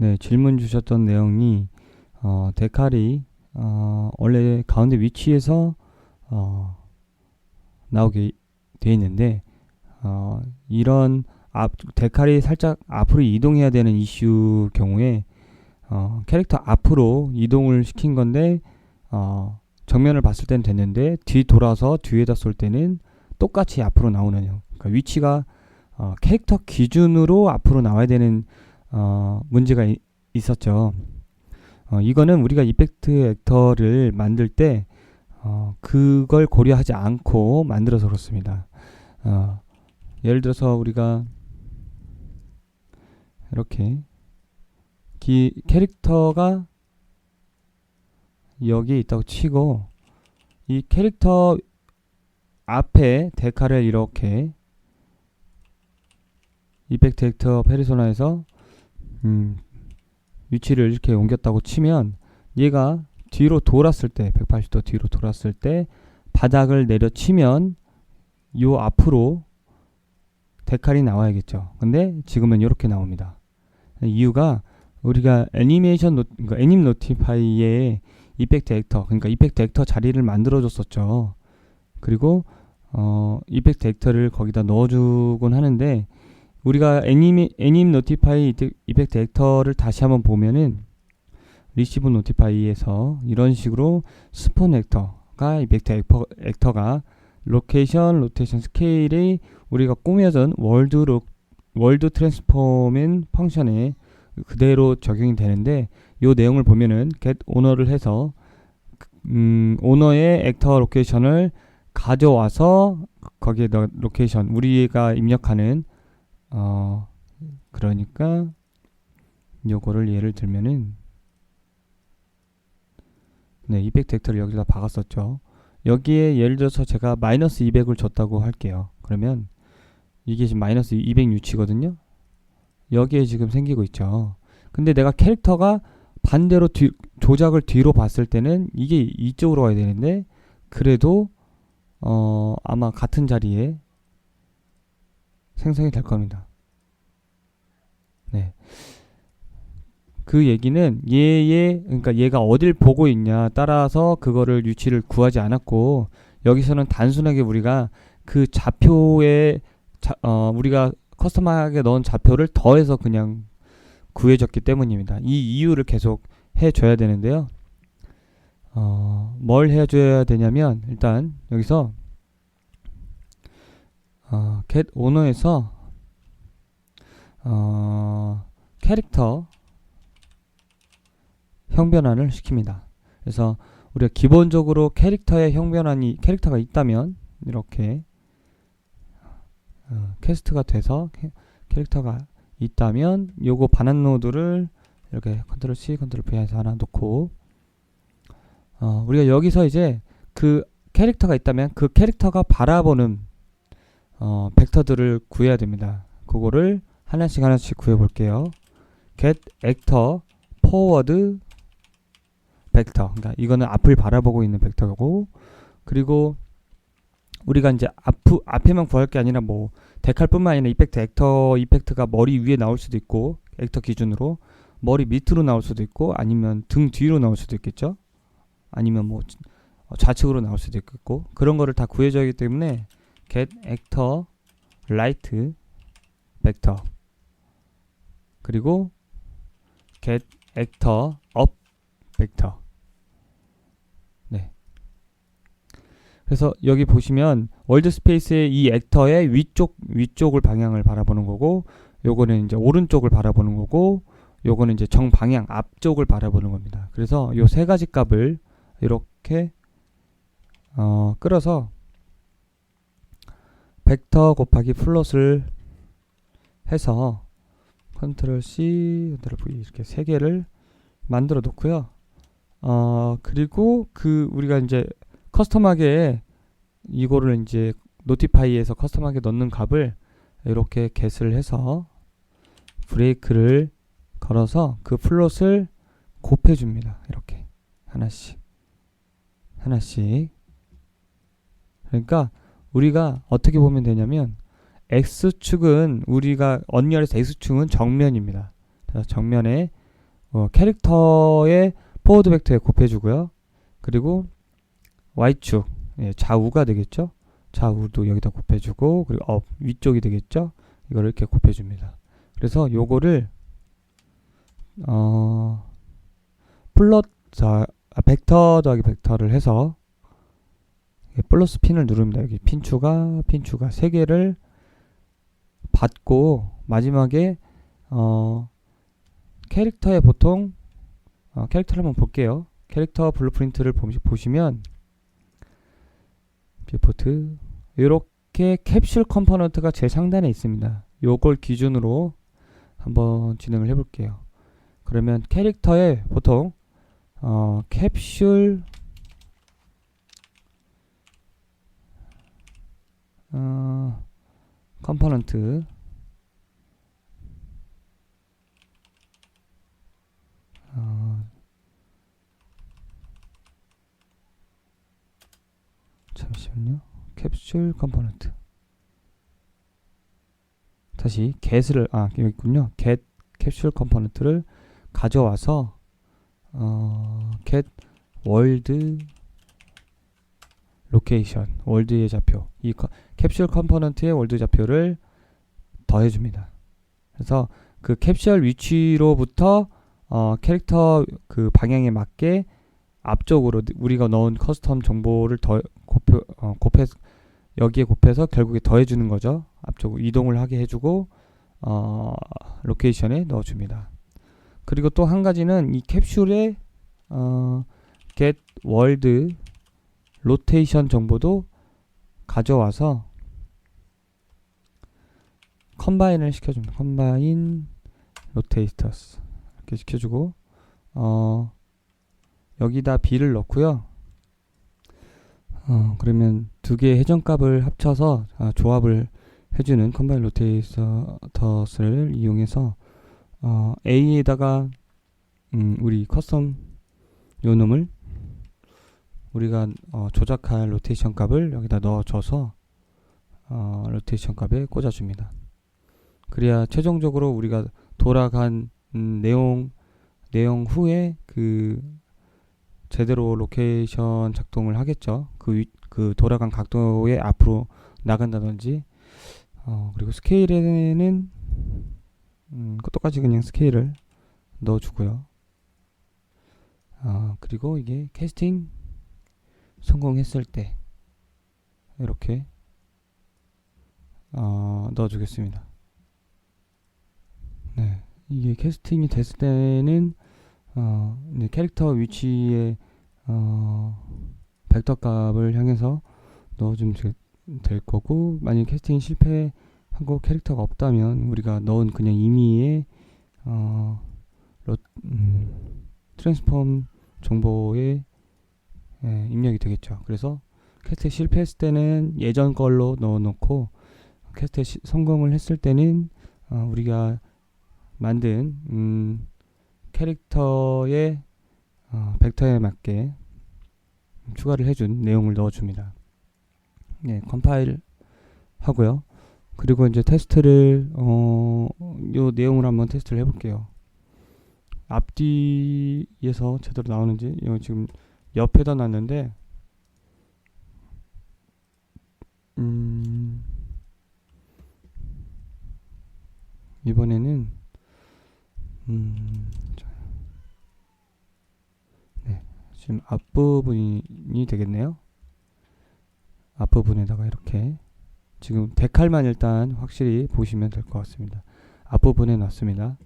네, 질문 주셨던 내용이 어, 데칼이 어, 원래 가운데 위치에서 어, 나오게 돼 있는데 어, 이런 앞 데칼이 살짝 앞으로 이동해야 되는 이슈 경우에 어, 캐릭터 앞으로 이동을 시킨 건데 어, 정면을 봤을 때는 됐는데 뒤 돌아서 뒤에다 쏠 때는 똑같이 앞으로 나오는 형. 그러니까 위치가 어, 캐릭터 기준으로 앞으로 나와야 되는 어, 문제가 이, 있었죠. 어, 이거는 우리가 이펙트 액터를 만들 때 어, 그걸 고려하지 않고 만들어서 그렇습니다. 어, 예를 들어서 우리가 이렇게 기, 캐릭터가 여기 있다고 치고 이 캐릭터 앞에 데카를 이렇게 이펙트 액터 페르소나에서 음, 위치를 이렇게 옮겼다고 치면 얘가 뒤로 돌았을 때 180도 뒤로 돌았을 때 바닥을 내려치면 요 앞으로 데칼이 나와야겠죠. 근데 지금은 이렇게 나옵니다. 이유가 우리가 애니메이션 노, 그러니까 애님 노티파이에 이펙트 액터 그러니까 이펙트 액터 자리를 만들어 줬었죠. 그리고 어 이펙트 액터를 거기다 넣어주곤 하는데 우리가 애니메 애님 노티파이 이펙트 액터를 다시 한번 보면은 리시브 노티파이에서 이런 식으로 스폰 액터가 이펙트 액터, 액터가 로케이션, 로테이션 스케일이 우리가 꾸며진 월드 로, 월드 트랜스포맨 펑션에 그대로 적용이 되는데 요 내용을 보면은 get 오너를 해서 음, 오너의 액터 로케이션을 가져와서 거기에 더 로케이션 우리가 입력하는 어 그러니까 요거를 예를 들면은 네 이펙트 액터를 여기다 박았었죠. 여기에 예를 들어서 제가 마이너스 200을 줬다고 할게요. 그러면 이게 지금 마이너스 206이거든요. 여기에 지금 생기고 있죠. 근데 내가 캐릭터가 반대로 뒤, 조작을 뒤로 봤을 때는 이게 이쪽으로 가야 되는데 그래도 어 아마 같은 자리에 생성이 될 겁니다. 네. 그 얘기는 얘의 그러니까 얘가 어딜 보고 있냐 따라서 그거를 위치를 구하지 않았고 여기서는 단순하게 우리가 그 좌표에 자, 어, 우리가 커스텀하게 넣은 좌표를 더해서 그냥 구해졌기 때문입니다. 이 이유를 계속 해줘야 되는데요. 어, 뭘 해줘야 되냐면 일단 여기서 어, get owner에서 어, 캐릭터 형변환을 시킵니다. 그래서 우리가 기본적으로 캐릭터의 형변환이 캐릭터가 있다면 이렇게 어, 캐스트가 돼서 캐, 캐릭터가 있다면 요거 반환 노드를 이렇게 컨트롤 C, 컨트롤 V 해서 하나 놓고 어, 우리가 여기서 이제 그 캐릭터가 있다면 그 캐릭터가 바라보는 어, 벡터들을 구해야 됩니다. 그거를 하나씩 하나씩 구해 볼게요. get actor forward 벡터. 그러니까 이거는 앞을 바라보고 있는 벡터고 그리고 우리가 이제 앞 앞에만 구할 게 아니라 뭐 데칼뿐만 아니라 이펙트 액터 이펙트가 머리 위에 나올 수도 있고 액터 기준으로 머리 밑으로 나올 수도 있고 아니면 등 뒤로 나올 수도 있겠죠. 아니면 뭐 좌측으로 나올 수도 있겠고 그런 거를 다 구해줘야 하기 때문에 get actor right vector 그리고 get actor up vector 네. 그래서 여기 보시면 월드 스페이스의 이 액터의 위쪽 위쪽을 방향을 바라보는 거고 요거는 이제 오른쪽을 바라보는 거고 요거는 이제 정방향 앞쪽을 바라보는 겁니다. 그래서 요 세 가지 값을 이렇게 어, 끌어서 벡터 곱하기 플롯을 해서 컨트롤 C, 컨트롤 V 이렇게 세 개를 만들어 놓고요. 어, 그리고 그 우리가 이제 커스텀하게 이거를 이제 노티파이에서 커스텀하게 넣는 값을 이렇게 get을 해서 브레이크를 걸어서 그 플롯을 곱해 줍니다. 이렇게 하나씩 하나씩 그러니까 우리가 어떻게 보면 되냐면 X축은 우리가 언리얼에서 X축은 정면입니다. 정면에 어, 캐릭터의 포워드 벡터에 곱해주고요. 그리고 y축 예, 좌우가 되겠죠. 좌우도 여기다 곱해주고 그리고 업 위쪽이 되겠죠. 이걸 이렇게 곱해줍니다. 그래서 요거를 어 플롯 자 아, 벡터 더하기 벡터를 해서 예, 플러스 핀을 누릅니다. 여기 핀 추가, 핀 추가 세 개를 받고 마지막에 어 캐릭터에 보통 어, 캐릭터를 한번 볼게요. 캐릭터 블루프린트를 보시- 보시면 뷰포트 이렇게 캡슐 컴포넌트가 제일 상단에 있습니다. 요걸 기준으로 한번 진행을 해볼게요. 그러면 캐릭터에 보통 어, 캡슐 어, 컴포넌트 어, 잠시만요. 캡슐 컴포넌트 다시 get을 아 여기 있군요. get 캡슐 컴포넌트를 가져와서 어, get world 로케이션 월드의 좌표 이 커- 캡슐 컴포넌트의 월드 좌표를 더해줍니다. 그래서 그 캡슐 위치로부터 어, 캐릭터 그 방향에 맞게 앞쪽으로 우리가 넣은 커스텀 정보를 더 곱해, 어, 곱해 여기에 곱해서 결국에 더해주는 거죠. 앞쪽으로 이동을 하게 해주고 어, 로케이션에 넣어줍니다. 그리고 또 한 가지는 이 캡슐에 어, get world 로테이션 정보도 가져와서 컴바인을 시켜줍니다. 컴바인 로테이터스 이렇게 시켜주고 어 여기다 b를 넣고요. 어 그러면 두 개의 회전값을 합쳐서 아, 조합을 해주는 컴바인 로테이터스를 이용해서 어 a에다가 음, 우리 커스텀 요 놈을 우리가 어, 조작할 로테이션 값을 여기다 넣어줘서 어, 로테이션 값에 꽂아줍니다. 그래야 최종적으로 우리가 돌아간 음, 내용 내용 후에 그 제대로 로케이션 작동을 하겠죠. 그, 위, 그 돌아간 각도에 앞으로 나간다든지 어, 그리고 스케일에는 음, 그 똑같이 그냥 스케일을 넣어주고요. 어, 그리고 이게 캐스팅 성공했을 때 이렇게 어, 넣어주겠습니다. 네, 이게 캐스팅이 됐을 때는 어, 캐릭터 위치에 어, 벡터 값을 향해서 넣어주면 되- 될 거고 만약 캐스팅 실패하고 캐릭터가 없다면 우리가 넣은 그냥 임의의 어, 로, 음, 트랜스폼 정보에 예, 입력이 되겠죠. 그래서 캐스트 실패했을 때는 예전 걸로 넣어놓고 캐스트 시, 성공을 했을 때는 어, 우리가 만든 음, 캐릭터의 어, 벡터에 맞게 추가를 해준 내용을 넣어줍니다. 네, 컴파일 하고요. 그리고 이제 테스트를 어, 요 내용을 한번 테스트를 해볼게요. 앞뒤에서 제대로 나오는지 이거 지금 옆에다 놨는데 음 이번에는 음 자. 네, 지금 앞부분이 되겠네요. 앞부분에다가 이렇게 지금 데칼만 일단 확실히 보시면 될 것 같습니다. 앞부분에 놨습니다.